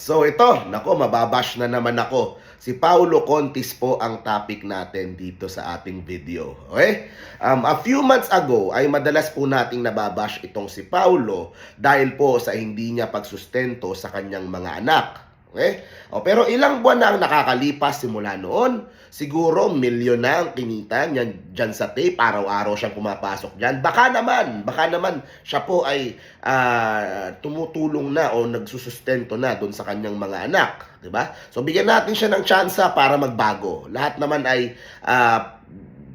So ito, nako, mababash na naman ako. Si Paulo Contis po ang topic natin dito sa ating video. Okay? Um, a few months ago ay madalas po nating nababash itong si Paulo dahil po sa hindi niya pagsustento sa kanyang mga anak. Okay? O, pero ilang buwan na ang nakakalipas simula noon. Siguro milyon na ang kinita niyan dyan sa tape. Araw-araw siyang pumapasok dyan. Baka naman, baka naman siya po ay ah, tumutulong na o nagsusustento na doon sa kanyang mga anak. ba? So bigyan natin siya ng tsansa para magbago. Lahat naman ay ah,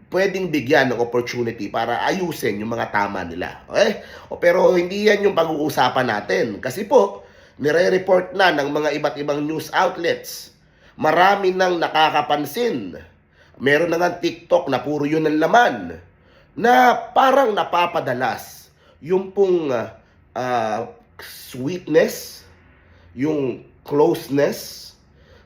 pwedeng bigyan ng opportunity para ayusin yung mga tama nila. Okay? O, pero hindi yan yung pag-uusapan natin. Kasi po, nire-report na ng mga iba't ibang news outlets. Marami nang nakakapansin. Meron na nga TikTok na puro yun ang laman. Na parang napapadalas yung pong ah, sweetness, yung closeness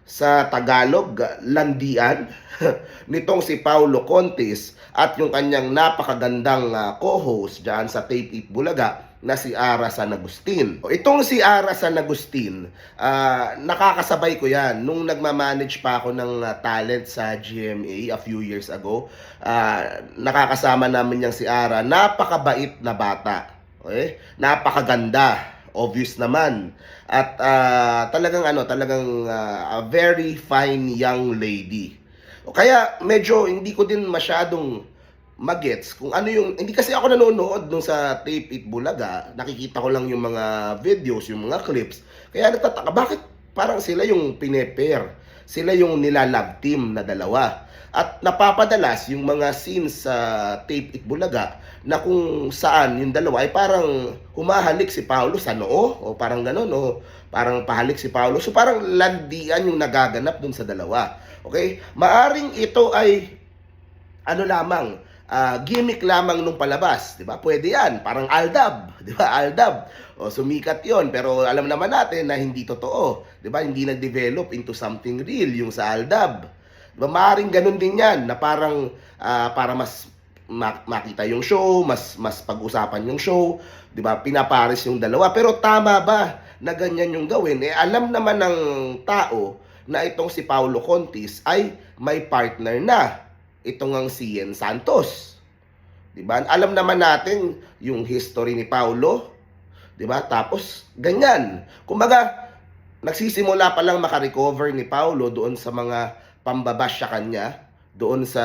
sa Tagalog, landian, nitong si Paulo Contis at yung kanyang napakagandang ah, co-host dyan sa Tape It Bulaga na si Ara San Agustin. Itong si Ara San Agustin, ah, nakakasabay ko yan nung nagmamanage pa ako ng ah, talent sa GMA a few years ago. Ah, nakakasama namin yang si Ara, napakabait na bata. Okay? Napakaganda obvious naman. At ah, talagang ano, talagang ah, a very fine young lady. O kaya medyo hindi ko din masyadong magets kung ano yung hindi kasi ako nanonood nung sa Tape It Bulaga, nakikita ko lang yung mga videos, yung mga clips. Kaya nagtataka bakit parang sila yung pinepair. Sila yung nilalab team na dalawa. At napapadalas yung mga scenes sa Tape It Bulaga na kung saan yung dalawa ay parang humahalik si Paulo sa noo o parang gano'n o parang pahalik si Paulo. So parang landian yung nagaganap dun sa dalawa. Okay? Maaring ito ay ano lamang, ah, gimmick lamang nung palabas, 'di ba? Pwede 'yan, parang Aldab, 'di ba? Aldab. O sumikat 'yon, pero alam naman natin na hindi totoo, 'di ba? Hindi nag-develop into something real yung sa Aldab. 'Di ba? Maaring ganun din 'yan na parang ah, para mas ma- makita yung show, mas mas pag-usapan yung show, 'di ba? Pinapares yung dalawa. Pero tama ba na ganyan yung gawin? Eh alam naman ng tao na itong si Paulo Contis ay may partner na itong ang si Ian Santos. 'Di ba? Alam naman natin yung history ni Paulo, 'di ba? Tapos ganyan. Kumbaga nagsisimula pa lang makarecover ni Paulo doon sa mga pambabash sa kanya, doon sa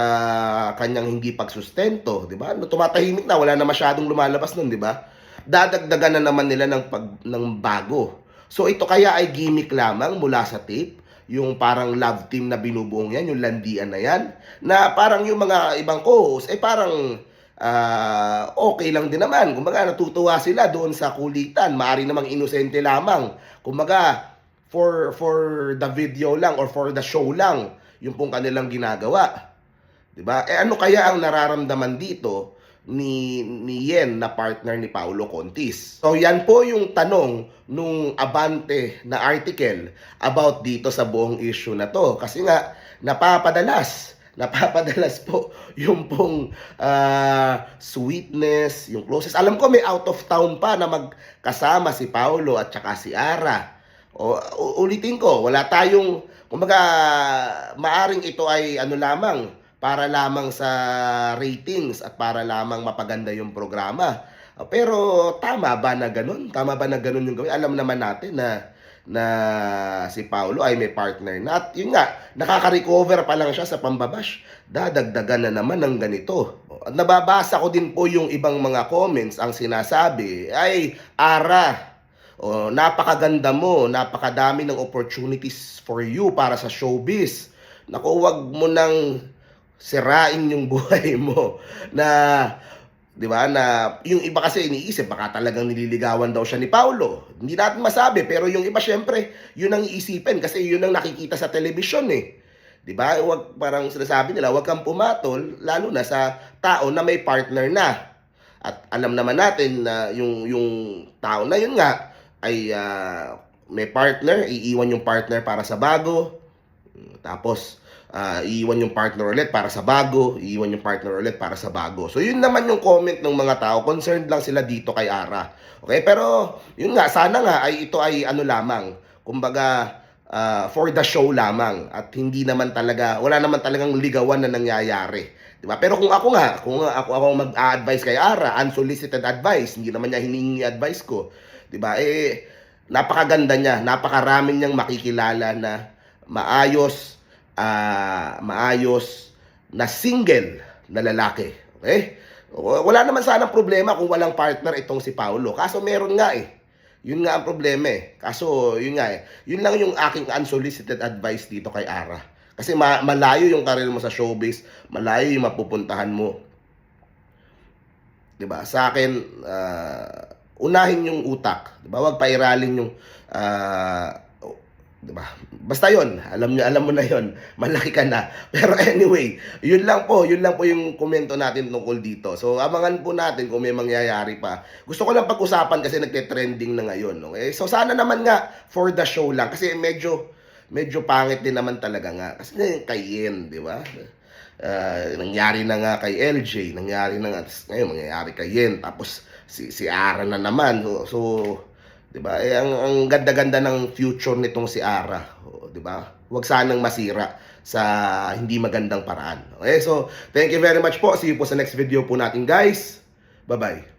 kanyang hindi pagsustento, 'di ba? No, tumatahimik na, wala na masyadong lumalabas noon, 'di ba? Dadagdagan na naman nila ng pag ng bago. So ito kaya ay gimmick lamang mula sa tape yung parang love team na binubuong yan, yung landian na yan, na parang yung mga ibang co-host, eh parang ah, okay lang din naman. Kumbaga, natutuwa sila doon sa kulitan. Maari namang inosente lamang. Kumbaga, for, for the video lang or for the show lang, yung pong kanilang ginagawa. 'Di ba? Eh ano kaya ang nararamdaman dito ni ni Yen na partner ni Paulo Contis? So yan po yung tanong nung Abante na article about dito sa buong issue na to kasi nga napapadalas napapadalas po yung pong ah, sweetness, yung closest. Alam ko may out of town pa na magkasama si Paulo at saka si Ara. O, ulitin ko, wala tayong, kumbaga, maaring ito ay ano lamang, para lamang sa ratings at para lamang mapaganda yung programa. Uh, Pero tama ba na ganun? Tama ba na ganun yung gawin? Alam naman natin na na si Paulo ay may partner na at yun nga, nakaka-recover pa lang siya sa pambabash. Dadagdagan na naman ng ganito. At nababasa ko din po yung ibang mga comments ang sinasabi ay Ara, o, napakaganda mo, napakadami ng opportunities for you para sa showbiz. Naku, wag mo nang sirain yung buhay mo na 'di ba na yung iba kasi iniisip baka talagang nililigawan daw siya ni Paulo. Hindi natin masabi pero yung iba syempre yun ang iisipin kasi yun ang nakikita sa television eh. 'Di ba? Wag parang sinasabi nila, wag kang pumatol lalo na sa tao na may partner na. At alam naman natin na yung yung tao na yun nga ay ah, may partner, iiwan yung partner para sa bago. Tapos ah, iiwan yung partner ulit para sa bago, iiwan yung partner ulit para sa bago. So yun naman yung comment ng mga tao, concerned lang sila dito kay Ara. Okay, pero yun nga, sana nga ay ito ay ano lamang, kumbaga ah, for the show lamang at hindi naman talaga wala naman talagang ligawan na nangyayari. 'Di ba? Pero kung ako nga, kung ako ako mag-a-advise kay Ara, unsolicited advice, hindi naman niya hiningi advice ko, 'di ba? Eh napakaganda niya, napakarami niyang makikilala na maayos ah, maayos na single na lalaki. Okay? Wala naman sanang problema kung walang partner itong si Paulo. Kaso meron nga eh. Yun nga ang problema eh. Kaso, yun nga eh. Yun lang yung aking unsolicited advice dito kay Ara. Kasi ma- malayo yung karir mo sa showbiz, malayo yung mapupuntahan mo. 'Di ba? Sa akin, ah, unahin yung utak, 'di ba? Huwag pairalin yung ah, 'di ba? Basta 'yon, alam niyo, alam mo na 'yon. Malaki ka na. Pero anyway, 'yun lang po, 'yun lang po yung komento natin tungkol dito. So, abangan po natin kung may mangyayari pa. Gusto ko lang pag-usapan kasi nagte-trending na ngayon, okay? So, sana naman nga for the show lang kasi medyo medyo pangit din naman talaga nga. Kasi kay Yen, 'di ba? Ah, nangyari na nga kay LJ, nangyari na nga ngayon mangyayari kay Yen, tapos si si Ara na naman. So, so 'di ba? Eh ang, ang ganda-ganda ng future nitong si Ara, o, 'di ba? Huwag sanang masira sa hindi magandang paraan. Okay? So, thank you very much po. See you po sa next video po natin, guys. Bye-bye.